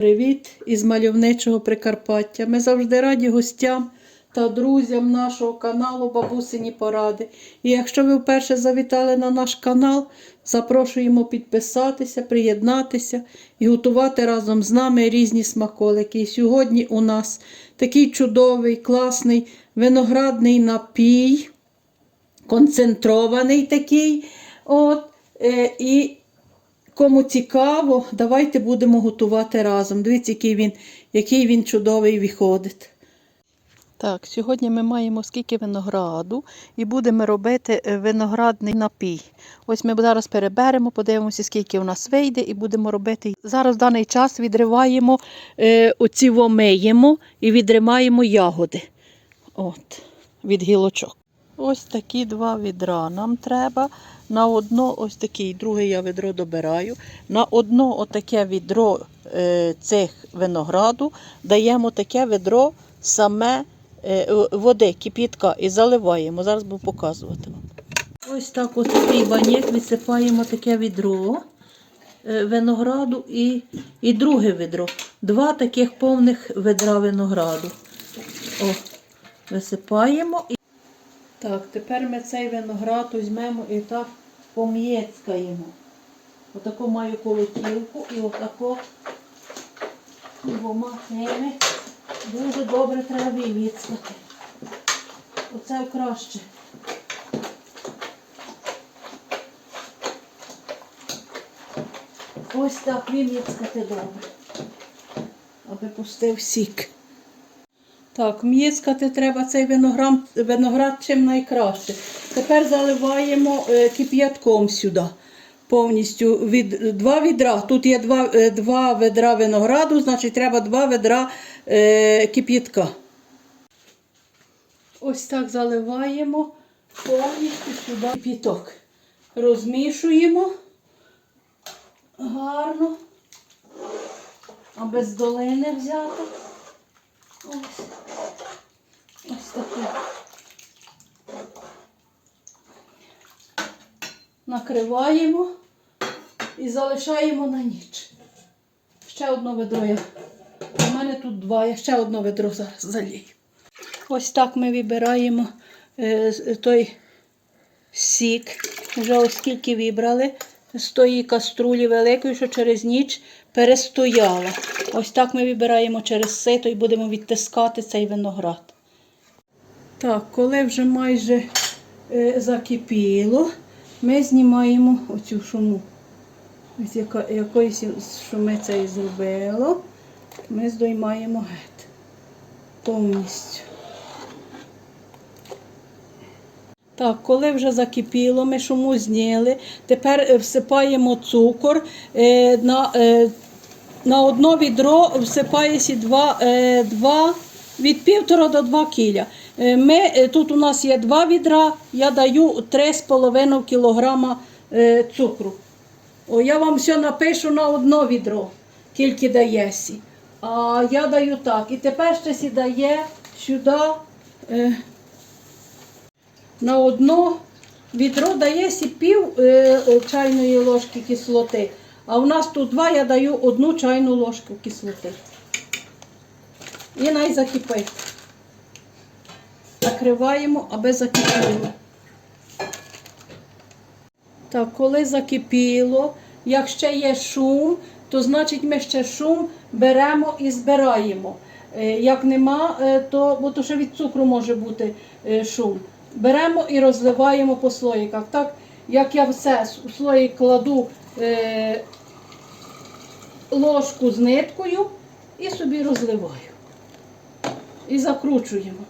Привіт із мальовничого Прикарпаття. Ми завжди раді гостям та друзям нашого каналу Бабусині Поради. І якщо ви вперше завітали на наш канал, запрошуємо підписатися, приєднатися і готувати разом з нами різні смаколики. І сьогодні у нас такий чудовий, класний виноградний напій, концентрований такий. От, е, і Кому цікаво, давайте будемо готувати разом. Дивіться, який він, який він чудовий виходить. Так, сьогодні ми маємо скільки винограду і будемо робити е, виноградний напій. Ось ми зараз переберемо, подивимося, скільки у нас вийде, і будемо робити. Зараз в даний час відриваємо е, оці вомиємо і відримаємо ягоди. От, від гілочок. Ось такі два відра нам треба. На одно ось такий, друге я відро добираю. На одно отаке відро е, цих винограду даємо таке відро саме е, води, кип'ятка і заливаємо. Зараз буду показувати вам. Ось так от такий банєк висипаємо таке відро е, винограду і, і друге відро. Два таких повних ведра винограду. О, висипаємо. Так, тепер ми цей виноград візьмемо і так пом'єцькаємо. Отаку маю колотілку і отако двома ними дуже добре треба вивіцкати. Оце краще. Ось так вивіцкати добре, аби пустив сік. Так, м'їскати треба цей виноград, виноград чим найкраще. Тепер заливаємо е, кип'ятком сюди. Повністю від, два відра. Тут є два, е, два ведра винограду, значить треба два ведра е, кип'ятка. Ось так заливаємо повністю сюди кип'яток. Розмішуємо гарно, а без долини взяти. Ось. Ось. Накриваємо і залишаємо на ніч. Ще одне ведро я. У мене тут два, я ще одне ведро зараз залію. Ось так ми вибираємо е, той сік. Вже оскільки вибрали з тої каструлі великої, що через ніч перестояла. Ось так ми вибираємо через сито і будемо відтискати цей виноград. Так, коли вже майже е, закипіло, ми знімаємо оцю шуму. Ось яка, якоїсь шуми це і зробило. Ми здоймаємо геть повністю. Так, коли вже закипіло, ми шуму зняли. Тепер е, всипаємо цукор. Е, на, е, на одно відро всипається два, е, від півтора до два кіля. Е, ми, е, тут у нас є два відра, я даю 3,5 кг е, цукру. О, я вам все напишу на одно відро, тільки даєсі. А я даю так. І тепер ще сі дає сюди. Е, на одно відро дається пів е, чайної ложки кислоти. А у нас тут два, я даю одну чайну ложку кислоти. І най закипить. Закриваємо, аби закипіло. Так, коли закипіло, як ще є шум, то значить ми ще шум беремо і збираємо. Е, Як нема, е, то бо то ще від цукру може бути е, шум. Беремо і розливаємо по слоїках. Так, як я все у слоїк кладу е, ложку з ниткою і собі розливаю. І закручуємо.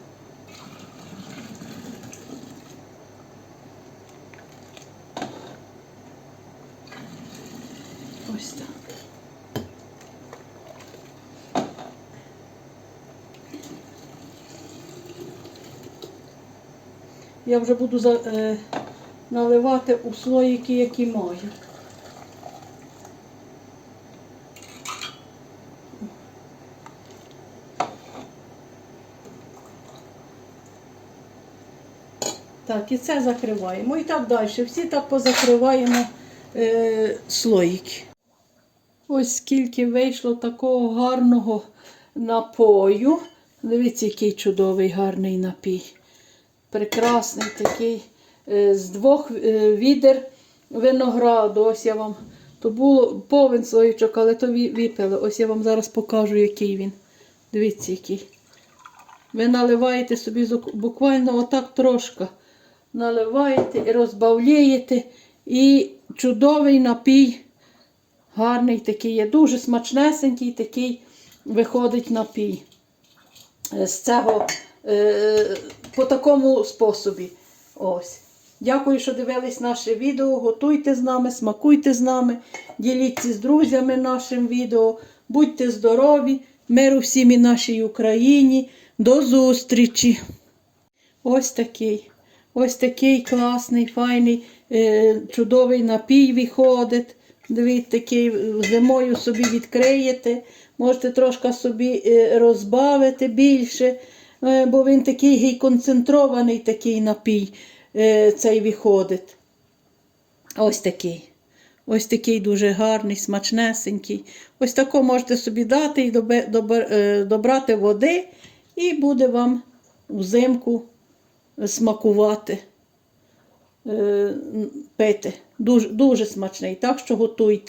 Ось так. Я вже буду за, е, наливати у слоїки, які маю. Так, і це закриваємо. І так далі. Всі так позакриваємо е, слоїки. Ось скільки вийшло такого гарного напою. Дивіться, який чудовий гарний напій. Прекрасний такий. е, З двох е, відер винограду. Ось я вам. То було повен слоїчок, але то випили. Ось я вам зараз покажу, який він. Дивіться, який. Ви наливаєте собі буквально отак трошки. Наливаєте і розбавляєте. І чудовий напій. Гарний такий є. Дуже смачнесенький такий виходить напій. Е, З цього е, по такому способі. Ось. Дякую, що дивились наше відео. Готуйте з нами, смакуйте з нами, діліться з друзями нашим відео. Будьте здорові, миру всім і нашій Україні. До зустрічі! Ось такий. Ось такий класний, файний, е, чудовий напій виходить. Дивіться, такий зимою собі відкриєте. Можете трошки собі е, розбавити більше, е, бо він такий концентрований такий напій е, цей виходить. Ось такий. Ось такий дуже гарний, смачнесенький. Ось тако можете собі дати і е, добрати води, і буде вам взимку смакувати, е, пити. Дуже, дуже смачний. Так що готуйте.